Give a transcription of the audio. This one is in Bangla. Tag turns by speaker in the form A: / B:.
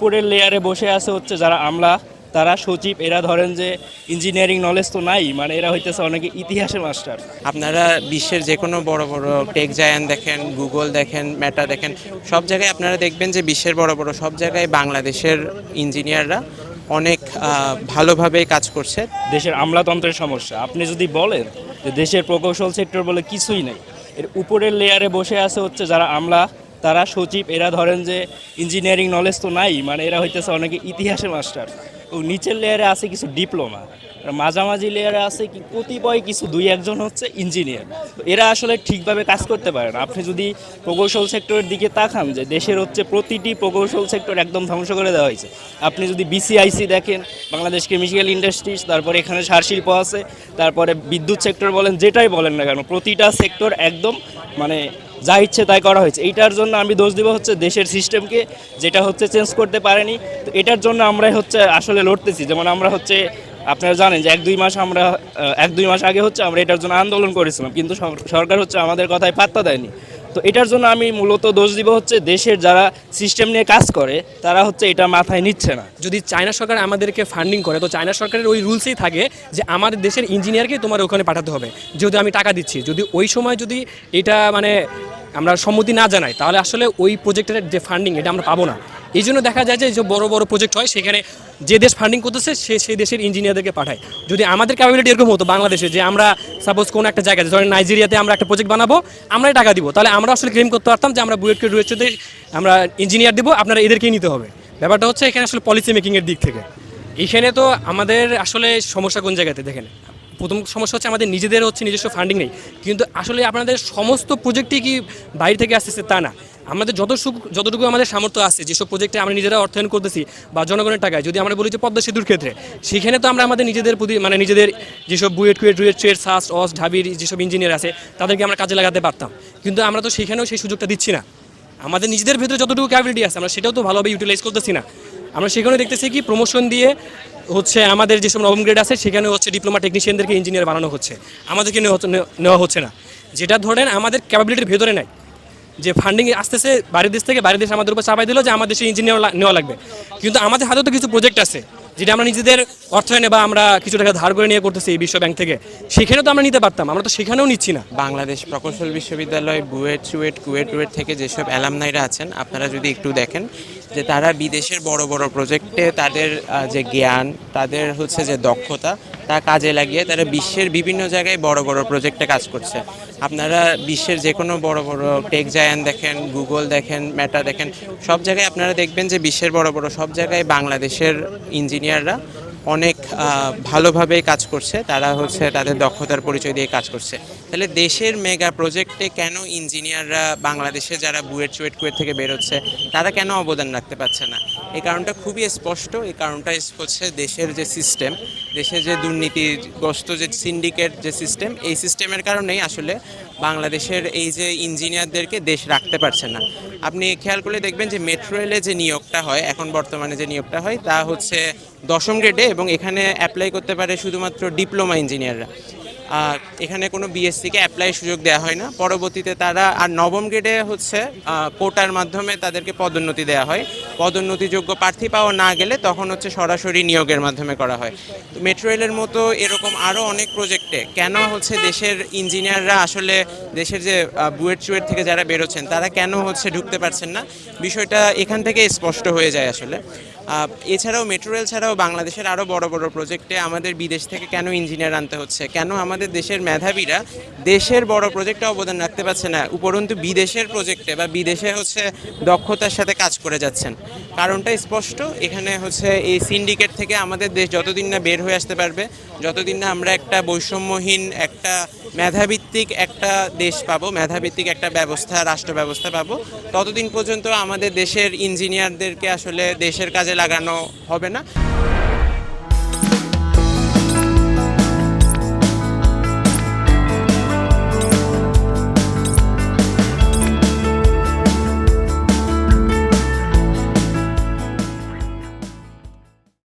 A: উপরের লেয়ারে বসে আছে হচ্ছে যারা আমলা তারা সচিব এরা ধরেন যে ইঞ্জিনিয়ারিং নলেজ তো নাই মানে এরা হইতেছে অনেকে ইতিহাসের মাস্টার
B: আপনারা বিশ্বের যে কোনো বড় বড় টেক জায়ান্ট দেখেন গুগল দেখেন মেটা দেখেন সব জায়গায় আপনারা দেখবেন যে বিশ্বের বড় বড় সব জায়গায় বাংলাদেশের ইঞ্জিনিয়াররা অনেক ভালোভাবে কাজ করছে।
A: দেশের আমলাতন্ত্রের সমস্যা। আপনি যদি বলেন যে দেশের প্রকৌশল সেক্টর বলে কিছুই নেই এর উপরের লেয়ারে বসে আছে হচ্ছে যারা আমলা তারা সচিব, এরা ধরেন যে ইঞ্জিনিয়ারিং নলেজ তো নাই মানে এরা হইতেছে অনেকে ইতিহাসে মাস্টার ও নিচের লেয়ারে আছে কিছু ডিপ্লোমা মাঝামাঝি লেয়ারে আছে কি কতিপয় কিছু, দুই একজন হচ্ছে ইঞ্জিনিয়ার এরা আসলে ঠিকভাবে কাজ করতে পারে না। আপনি যদি প্রকৌশল সেক্টরের দিকে তাকান যে দেশের হচ্ছে প্রতিটি প্রকৌশল সেক্টর একদম ধ্বংস করে দেওয়া হয়েছে। আপনি যদি বিসিআইসি দেখেন, বাংলাদেশ কেমিক্যাল ইন্ডাস্ট্রিজ তারপরে এখানে সার শিল্প আছে, তারপরে বিদ্যুৎ সেক্টর বলেন, যেটাই বলেন না কেন, প্রতিটা সেক্টর একদম মানে যা ইচ্ছে তাই করা হয়েছে। এইটার জন্য আমি দোষ দিব হচ্ছে দেশের সিস্টেমকে যেটা হচ্ছে চেঞ্জ করতে পারেনি। তো এটার জন্য আমরাই হচ্ছে আসলে লড়তেছি। যেমন আমরা হচ্ছে, আপনারা জানেন যে এক দুই মাস আমরা এক দুই মাস আগে হচ্ছে আমরা এটার জন্য আন্দোলন করেছিলাম। কিন্তু সরকার হচ্ছে আমাদের কথায় পাত্তা দেয়নি। তো এটার জন্য আমি মূলত দোষ দিব হচ্ছে দেশের যারা সিস্টেম নিয়ে কাজ করে, তারা হচ্ছে এটা মাথায় নিচ্ছে না।
C: যদি চায়না সরকার আমাদেরকে ফান্ডিং করে, তো চায়না সরকারের ওই রুলসেই থাকে যে আমাদের দেশের ইঞ্জিনিয়ারকে তোমার ওখানে পাঠাতে হবে। যেহেতু আমি টাকা দিচ্ছি, যদি ওই সময় যদি এটা মানে আমরা সম্মতি না জানাই, তাহলে আসলে ওই প্রজেক্টের যে ফান্ডিং এটা আমরা পাবো না। এই জন্য দেখা যায় যে যে বড় বড় প্রজেক্ট হয়, সেখানে যে দেশ ফান্ডিং করতেছে, সে সেই দেশের ইঞ্জিনিয়ারদেরকে পাঠায়। যদি আমাদের ক্যাপাবিলিটি এরকম হতো বাংলাদেশে যে আমরা সাপোজ কোনো একটা জায়গায়, ধরেন নাইজেরিয়াতে আমরা একটা প্রজেক্ট বানাবো, আমরাই টাকা দিব। তাহলে আমরা আসলে ক্লেম করতে পারতাম যে আমরা বুয়েটকে রয়েছে আমরা ইঞ্জিনিয়ার দিব, আপনারা এদেরকেই নিতে হবে। ব্যাপারটা হচ্ছে এখানে আসলে পলিসি মেকিংয়ের দিক থেকে। এখানে তো আমাদের আসলে সমস্যা কোন জায়গাতে? দেখেন, প্রথম সমস্যা হচ্ছে আমাদের নিজেদের হচ্ছে নিজস্ব ফান্ডিং নেই। কিন্তু আসলে আপনাদের সমস্ত প্রজেক্টই কি বাইরে থেকে আসতেছে তা না। আমাদের যত যতটুকু আমাদের সামর্থ্য আছে, যেসব প্রজেক্টে আমরা নিজেরা অর্থায়ন করতেছি বা জনগণের টাকায়, যদি আমরা বলি যে পদ্মা সেতুর ক্ষেত্রে, সেখানে তো আমরা আমাদের নিজেদের প্রতি মানে নিজেদের যেসব বুয়েট কুয়েট, রুয়েট ট্রেড সাস, অস, ঢাবির যেসব ইঞ্জিনিয়ার আছে, তাদেরকে আমরা কাজে লাগাতে পারতাম। কিন্তু আমরা তো সেখানেও সেই সুযোগটা দিচ্ছি না। আমাদের নিজেদের ভেতরে যতটুকু ক্যাপাবিলিটি আছে, আমরা সেটাও তো ভালোভাবে ইউটিলাইজ করতেছি না। আমরা সেখানে দেখতেছি কি প্রমোশন দিয়ে হচ্ছে আমাদের যেসব নবম গ্রেড আছে সেখানে হচ্ছে ডিপ্লোমা টেকনিশিয়ানদেরকে ইঞ্জিনিয়ার বানানো হচ্ছে। আমাদেরকে নেওয়া হচ্ছে না। যেটা ধরেন আমাদের ক্যাপাবিলিটির ভেতরে নাই। যে ফান্ডিং আসতেছে বাইরের দেশ থেকে বাইরের দেশ আমাদের উপর চাপাই দিল যে আমাদের দেশে ইঞ্জিনিয়ার নেওয়া লাগবে। কিন্তু আমাদের হাতেও তো কিছু প্রজেক্ট আছে, যেটা আমরা নিজেদের অর্থায়নে বা আমরা কিছু টাকা ধার করে নিয়ে করতেছি এই বিশ্ব ব্যাংক থেকে। সেখানেও তো আমরা নিতে পারতাম, আমরা তো সেখানেও নিচ্ছি না।
B: বাংলাদেশ প্রকৌশল বিশ্ববিদ্যালয়, বুয়েট চুয়েট কুয়েট, রুয়েট থেকে যেসব অ্যালামনাইরা আছেন, আপনারা যদি একটু দেখেন যে তারা বিদেশের বড় বড় প্রজেক্টে তাদের যে জ্ঞান, তাদের হচ্ছে যে দক্ষতা তা কাজে লাগিয়ে তারা বিশ্বের বিভিন্ন জায়গায় বড় বড় প্রজেক্টে কাজ করছে। আপনারা বিশ্বের যে কোনো বড় বড় টেক জায়ান দেখেন গুগল দেখেন মেটা দেখেন, সব জায়গায় আপনারা দেখবেন যে বিশ্বের বড় বড় সব জায়গায় বাংলাদেশের ইঞ্জিনিয়াররা অনেক ভালোভাবে কাজ করছে। তারা হচ্ছে তাদের দক্ষতার পরিচয় দিয়ে কাজ করছে। তাহলে দেশের মেগা প্রজেক্টে কেন ইঞ্জিনিয়াররা বাংলাদেশে যারা বুয়েট চুয়েট কুয়েট থেকে বেরোচ্ছে, তারা কেন অবদান রাখতে পারছে না? এই কারণটা খুবই স্পষ্ট, এই কারণটা হচ্ছে দেশের যে সিস্টেম দেশে যে দুর্নীতিগ্রস্ত যে সিন্ডিকেট যে সিস্টেম এই সিস্টেমের কারণেই আসলে বাংলাদেশের এই যে ইঞ্জিনিয়ারদেরকে দেশ রাখতে পারছে না। আপনি খেয়াল করলে দেখবেন যে মেট্রো রেলে যে নিয়োগটা হয়, এখন বর্তমানে যে নিয়োগটা হয়, তা হচ্ছে দশম গ্রেডে এবং এখানে অ্যাপ্লাই করতে পারে শুধুমাত্র ডিপ্লোমা ইঞ্জিনিয়াররা এখানে কোনো বিএসসিকে অ্যাপ্লাই সুযোগ দেওয়া হয় না। পরবর্তীতে তারা, আর নবম গ্রেডে হচ্ছে কোটার মাধ্যমে তাদেরকে পদোন্নতি দেওয়া হয়। পদোন্নতিযোগ্য প্রার্থী পাওয়া না গেলে তখন হচ্ছে সরাসরি নিয়োগের মাধ্যমে করা হয়। মেট্রো রেলের মতো এরকম আরও অনেক প্রজেক্টে কেন হচ্ছে দেশের ইঞ্জিনিয়াররা আসলে দেশের যে বুয়েট চুয়েট থেকে যারা বেরোচ্ছেন, তারা কেন হচ্ছে ঢুকতে পারছেন না? বিষয়টা এখান থেকে স্পষ্ট হয়ে যায় আসলে। এছাড়াও মেট্রো রেল ছাড়াও বাংলাদেশের আরও বড় বড় প্রজেক্টে আমাদের বিদেশ থেকে কেন ইঞ্জিনিয়ার আনতে হচ্ছে? কেন আমাদের দেশের মেধাবীরা দেশের বড় প্রজেক্টে অবদান রাখতে পারছে না? উপরন্তু বিদেশের প্রজেক্টে বা বিদেশে হচ্ছে দক্ষতার সাথে কাজ করে যাচ্ছেন। কারণটা স্পষ্ট, এখানে হচ্ছে এই সিন্ডিকেট থেকে আমাদের দেশ যতদিন না বের হয়ে আসতে পারবে, যতদিন না আমরা একটা বৈষম্যহীন একটা মেধাভিত্তিক একটা দেশ পাবো, মেধাভিত্তিক একটা ব্যবস্থা, রাষ্ট্র ব্যবস্থা পাবো। ততদিন পর্যন্ত আমাদের দেশের ইঞ্জিনিয়ারদেরকে আসলে দেশের কাজে লাগানো হবে না।